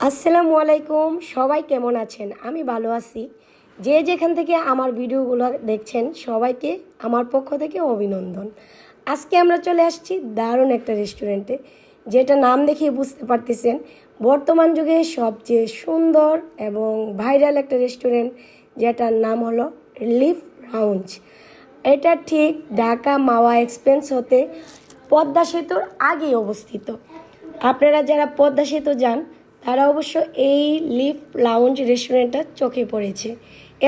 আসসালামু আলাইকুম, সবাই কেমন আছেন? আমি ভালো আছি। যে যেখান থেকে আমার ভিডিওগুলো দেখছেন, সবাইকে আমার পক্ষ থেকে অভিনন্দন। আজকে আমরা চলে আসছি দারুণ একটা রেস্টুরেন্টে যেটা নাম দেখিয়ে বুঝতে পারতেছেন। বর্তমান যুগে সবচেয়ে সুন্দর এবং ভাইরাল একটা রেস্টুরেন্ট যেটার নাম হলো লিফ রাউঞ্জ এটা ঠিক ঢাকা মাওয়া এক্সপেন্স হতে পদ্মা সেতুর আগেই অবস্থিত। আপনারা যারা পদ্মা সেতু যান তারা অবশ্য এই লিফ লাউঞ্জ রেস্টুরেন্টটা চোখে পড়েছে।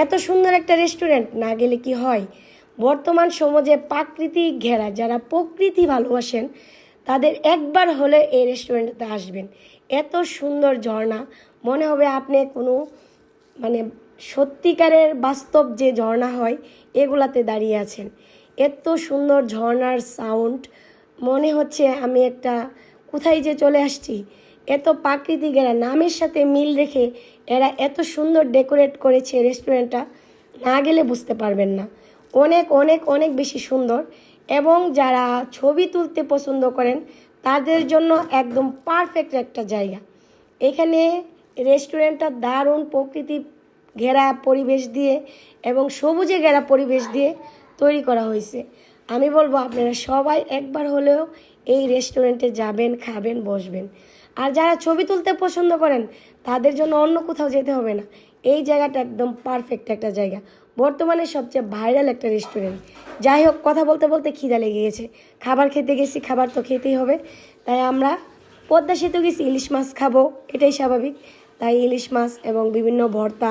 এত সুন্দর একটা রেস্টুরেন্ট, না গেলে কি হয়? বর্তমান সমাজে প্রাকৃতিক ঘেরা, যারা প্রকৃতি ভালোবাসেন, তাদের একবার হলে এই রেস্টুরেন্টে আসবেন। এত সুন্দর ঝর্ণা, মনে হবে আপনি কোনো মানে সত্যিকারের বাস্তব যে ঝর্ণা হয়, এগুলাতে দাঁড়িয়ে আছেন। এত সুন্দর ঝর্ণার সাউন্ড, মনে হচ্ছে আমি একটা, কোথায় যে চলে আসছি? এত প্রাকৃতিক এরা নামের সাথে মিল রেখে এরা এত সুন্দর ডেকোরেট করেছে রেস্টুরেন্টটা, না গেলে বুঝতে পারবেন না। অনেক অনেক অনেক বেশি সুন্দর এবং যারা ছবি তুলতে পছন্দ করেন, তাদের জন্য একদম পারফেক্ট একটা জায়গা। এখানে রেস্টুরেন্টটা দারুণ প্রকৃতি ঘেরা পরিবেশ দিয়ে এবং সবুজে ঘেরা পরিবেশ দিয়ে তৈরি করা হয়েছে। আমি বলব আপনারা সবাই একবার হলেও এই রেস্টুরেন্টে যাবেন, খাবেন, বসবেন। আর যারা ছবি তুলতে পছন্দ করেন, তাদের জন্য অন্য কোথাও যেতে হবে না। এই জায়গাটা একদম পারফেক্ট একটা জায়গা। বর্তমানে সবচেয়ে ভাইরাল একটা রেস্টুরেন্ট যাই হোক, কথা বলতে বলতে খিদা লেগে গেছে। খাবার খেতে গেছি, খাবার তো খেতেই হবে। তাই আমরা পদ্মা সেতু গেছি, ইলিশ মাছ খাব, এটাই স্বাভাবিক। তাই ইলিশ মাছ এবং বিভিন্ন ভর্তা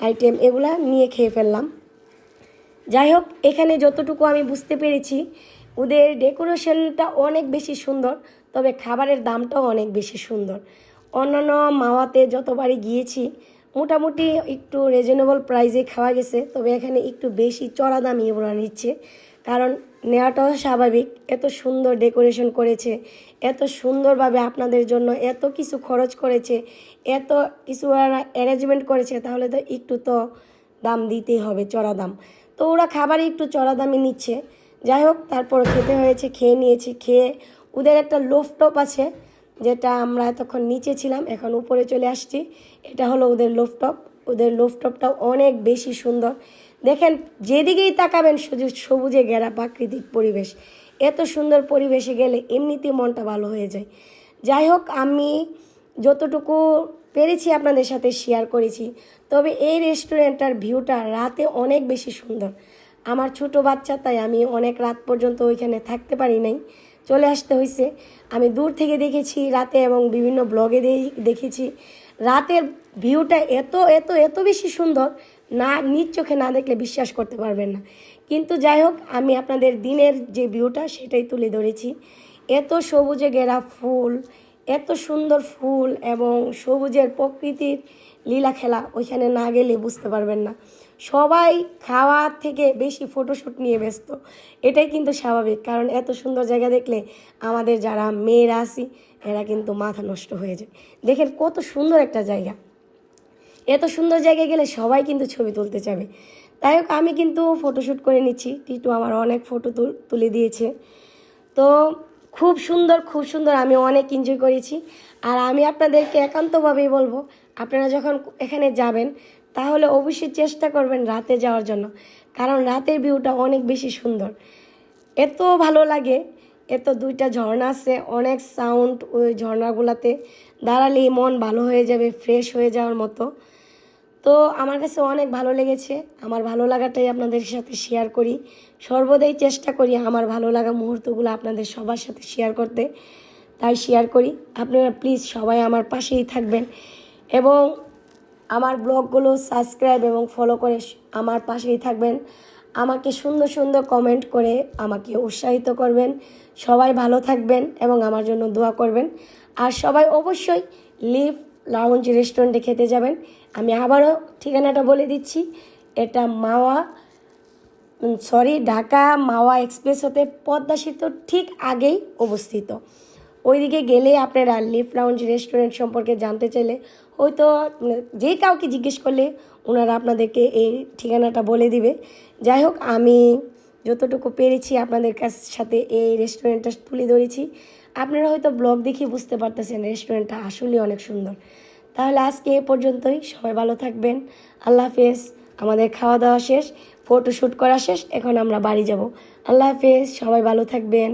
আইটেম এগুলা নিয়ে খেয়ে ফেললাম। যাই হোক, এখানে যতটুকু আমি বুঝতে পেরেছি, ওদের ডেকোরেশনটা অনেক বেশি সুন্দর। তবে খাবারের দামটাও অনেক বেশি সুন্দর। অন্যান্য মাওয়াতে যতবারই গিয়েছি, মোটামুটি একটু রিজনেবল প্রাইসে খাওয়া গেছে, তবে এখানে একটু বেশি চড়া দামই ওরা নিচ্ছে। কারণ নেওয়াটাও স্বাভাবিক, এত সুন্দর ডেকোরেশন করেছে, এত সুন্দরভাবে আপনাদের জন্য এত কিছু খরচ করেছে, এত কিছু ওরা অ্যারেঞ্জমেন্ট করেছে, তাহলে তো একটু তো দাম দিতেই হবে চড়া দাম। তো ওরা খাবারই একটু চড়া দামে নিচ্ছে। যাই হোক, তারপর খেতে হয়েছে, খেয়ে নিয়েছি, খেয়ে ওদের একটা লোফটপ আছে, যেটা আমরা এতক্ষণ নিচে ছিলাম, এখন উপরে চলে আসছি। এটা হলো ওদের লোফটপ ওদের লোফটপটাও অনেক বেশি সুন্দর। দেখেন, যেদিকেই তাকাবেন, শুধু সবুজে ঘেরা প্রাকৃতিক পরিবেশ। এত সুন্দর পরিবেশে গেলে এমনিতেই মনটা ভালো হয়ে যায়। যাই হোক, আমি যতটুকু পেরেছি আপনাদের সাথে শেয়ার করেছি, তবে এই রেস্টুরেন্টটার ভিউটা রাতে অনেক বেশি সুন্দর। আমার ছোট বাচ্চা, তাই আমি অনেক রাত পর্যন্ত ওইখানে থাকতে পারি নাই। চলে আসতে হয়েছে আমি দূর থেকে দেখেছি রাতে এবং বিভিন্ন ব্লগে দেখেছি। রাতের ভিউটা এত এত এত বেশি সুন্দর, না, নিজ চোখে না দেখলে বিশ্বাস করতে পারবেন না। কিন্তু যাই হোক, আমি আপনাদের দিনের যে ভিউটা সেটাই তুলে ধরেছি। এত সবুজে গেরা ফুল, এত সুন্দর ফুল এবং সবুজের প্রকৃতির লীলা খেলা, ওইখানে না গেলে বুঝতে পারবেন না। সবাই খাওয়ার থেকে বেশি ফটোশ্যুট নিয়ে ব্যস্ত। এটাই কিন্তু স্বাভাবিক, কারণ এত সুন্দর জায়গা দেখলে আমাদের যারা মেয়েরা আসি এরা কিন্তু মাথা নষ্ট হয়ে যায়। দেখেন কত সুন্দর একটা জায়গা। এত সুন্দর জায়গায় গেলে সবাই কিন্তু ছবি তুলতে চাবে তাই হোক, আমি কিন্তু ফটোশ্যুট করে নিচ্ছি। টিটু আমার অনেক ফটো তুলে দিয়েছে। তো খুব সুন্দর খুব সুন্দর, আমি অনেক এনজয় করেছি। আর আমি আপনাদেরকে একান্তভাবেই বলব, আপনারা যখন এখানে যাবেন তাহলে অবশ্যই চেষ্টা করবেন রাতে যাওয়ার জন্য। কারণ রাতের ভিউটা অনেক বেশি সুন্দর। এত ভালো লাগে, এত দুইটা ঝর্ণা আছে, অনেক সাউন্ড ওই ঝর্ণাগুলোতে। দাঁড়ালেই মন ভালো হয়ে যাবে ফ্রেশ হয়ে যাওয়ার মতো। তো আমার কাছে অনেক ভালো লেগেছে। আমার ভালো লাগাটাই আপনাদের সাথে শেয়ার করি। সর্বদাই চেষ্টা করি আমার ভালো লাগা মুহূর্তগুলো আপনাদের সবার সাথে শেয়ার করতে। তাই শেয়ার করি। আপনারা প্লিজ সবাই আমার পাশেই থাকবেন। এবং আমার ব্লগগুলো সাবস্ক্রাইব এবং ফলো করে আমার পাশেই থাকবেন। আমাকে সুন্দর সুন্দর কমেন্ট করে আমাকে উৎসাহিত করবেন। সবাই ভালো থাকবেন এবং আমার জন্য দোয়া করবেন। আর সবাই অবশ্যই লিভ লাউঞ্জ রেস্টুরেন্টে খেতে যাবেন। আমি আবারও ঠিকানাটা বলে দিচ্ছি। এটা মাওয়া সরি ঢাকা মাওয়া এক্সপ্রেস হতে পদ্মা সেতুর ঠিক আগেই অবস্থিত। ওইদিকে গেলে আপনারা লিফ লাউঞ্জ রেস্টুরেন্ট সম্পর্কে জানতে চাইলে হয়তো যে কাউকে জিজ্ঞেস করলে ওনারা আপনাদেরকে এই ঠিকানাটা বলে দিবে। যাই হোক, আমি যতটুকু পেরেছি আপনাদের কাছ সাথে এই রেস্টুরেন্টটা তুলে ধরেছি। আপনারা হয়তো ব্লগ দেখে বুঝতে পারতেছেন রেস্টুরেন্টটা আসলেই অনেক সুন্দর। তাহলে আজকে এ পর্যন্তই, সবাই ভালো থাকবেন, আল্লাহ হাফেজ। আমাদের খাওয়া দাওয়া শেষ ফটোশ্যুট করা শেষ, এখন আমরা বাড়ি যাব। আল্লাহ হাফেজ, সবাই ভালো থাকবেন।